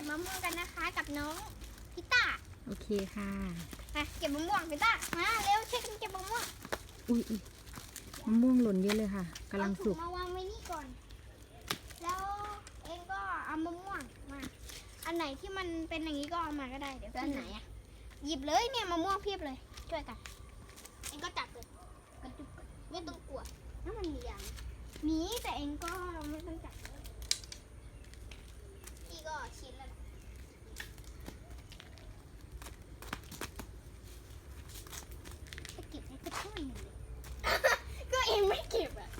ก็บมะม่วงกันนะคะ กับน้องพิต้าโอเคค่ะ มาเก็บมะม่วงพิต้ามาเร็วช่วยกันเก็บมะม่วงอุ้ยอุ๊ยมะม่วงหล่นเยอะเลยค่ะกำลังสุก เอาถุมาวางไว้นี่ก่อน แล้วเองก็เอามะม่วงมา อันไหนที่มันเป็นอย่างนี้ก็เอามาก็ได้เดี๋ยวอันไหนอะหยิบเลยเนี่ยมะม่วงเพียบเลย ช่วยกัน เองก็จับเลยกระจุกไม่ต้องกลัวถ้ามันมียางมีแต่เองก็ไม่ต้องจับเลยพี่ก็ชิ้นแล้วแหละจะเก็บให้กระช่วยหน่อย ก็เองไม่เก็บอะ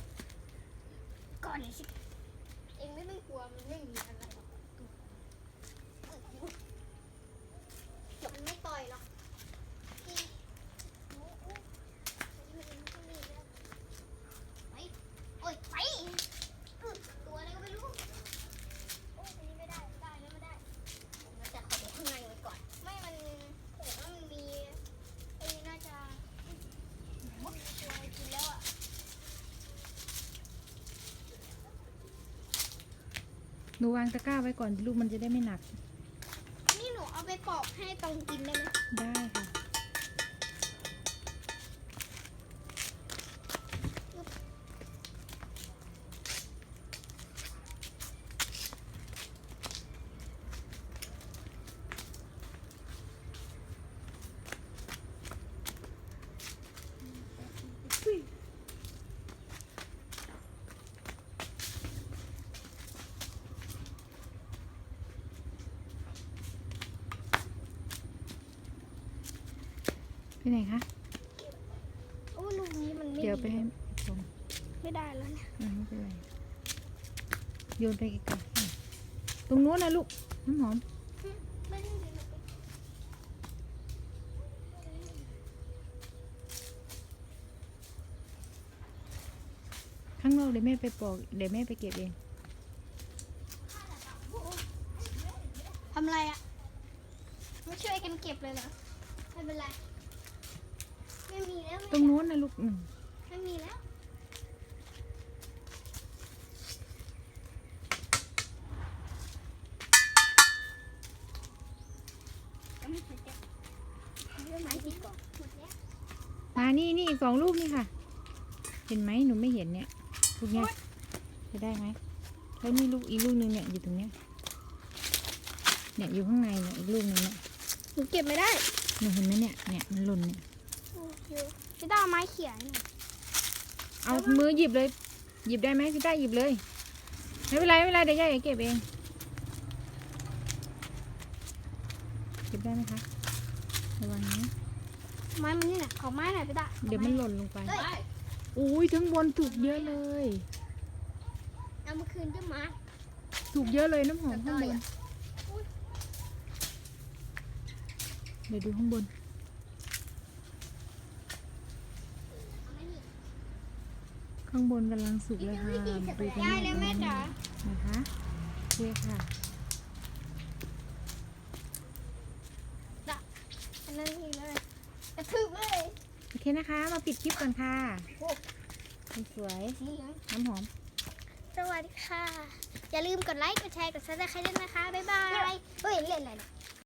ก่อนนี้สิ เองไม่ต้องกลัวมันไม่มีอะไรหรอกมันไม่ต่อยหรอกพี่โอ้โหมันไม่ต้องมีแล้วไปโอ๊ยไปอื้อตัวอะไรก็ไม่รู้ โอ้ยอันนี้ไม่ได้ไม่ได้ไม่ได้มันจะขอดูข้างในไว้ก่อน ไม่มันผมว่ามันมีไอ้นี่น่าจะมันมีตัวอะไรกินแล้วอะ หนูวางตะกร้าไว้ก่อนลูกมันจะได้ไม่หนัก นี่หนูเอาไปปอกให้ตองกินได้ไหม ได้ค่ะ ไปไหนคะ โอ้ลูกนี้มันไม่เดี๋ยวไปดีให้ชมไม่ได้แล้วเนี่ยอ่าไม่เป็นไรโยนไปไกลๆอะตรงนู้นนะลูกน้ำหอมไม่ได้ดีเลยข้างนอกเดี๋ยวแม่ไปปอกเดี๋ยวแม่ไปเก็บเองทำอะไรอะ ไม่ช่วยกันเก็บเลยเหรอ ไม่เป็นไร ไม่มีแล้วตรงนู้นนะลูกอืมไม่มีแล้วก็ไม่เคยเก็บเอาไม้ติดก่อนหมดแล้วมานี่นี่อีกสองลูกนี่ค่ะ เห็นไหมหนูไม่เห็นเนี่ยลูกเนี้ยจะได้ไหมแล้วนี่ลูกอีกลูกหนึงเนี่ยอยู่ตรงเนี้ยเนี่ยอยู่ข้างในเนี่ยอีกลูกหนึงเนี่ยหนูเก็บไม่ได้หนูเห็นไหมเนี่ยเนี่ยมันหล่นเนี่ย โอ้โหพี่ต้าเอาไม้เขียนหน่อยเอามือหยิบเลย หยิบได้ไหมพี่ต้าหยิบเลย ไม่เป็นไรไม่เป็นไรเดี๋ยวยายเก็บเองเก็บได้ไหมคะระวังนะไม้มันนี่น่ะขอไม้หน่อยพี่ต้าเดี๋ยวมันหล่นลงไปเฮ้ยอุ้ยทั้งบนถูกเยอะเลย เอามาคืนด้วยไม้ถูกเยอะเลยน้ำหอมแล้วก็ข้างบนอะเดี๋ยวดูข้างบน เอาไม้นี่ ข้างบนกำลังสุกเลยค่ะมาดูกันได้เลยแม่จ๋านะคะโอเคค่ะอันนั้นนี่เลยกระทืบเลย โอเคนะคะ มาปิดคลิปก่อนค่ะโอ้สวยสีเหลืองๆน้ำหอม สวัสดีค่ะ อย่าลืมกดไลค์ กดแชร์ กดซับสไครต์ด้วยนะคะ บ๊ายบาย เฮ้ย เล่นอะไรเนี่ย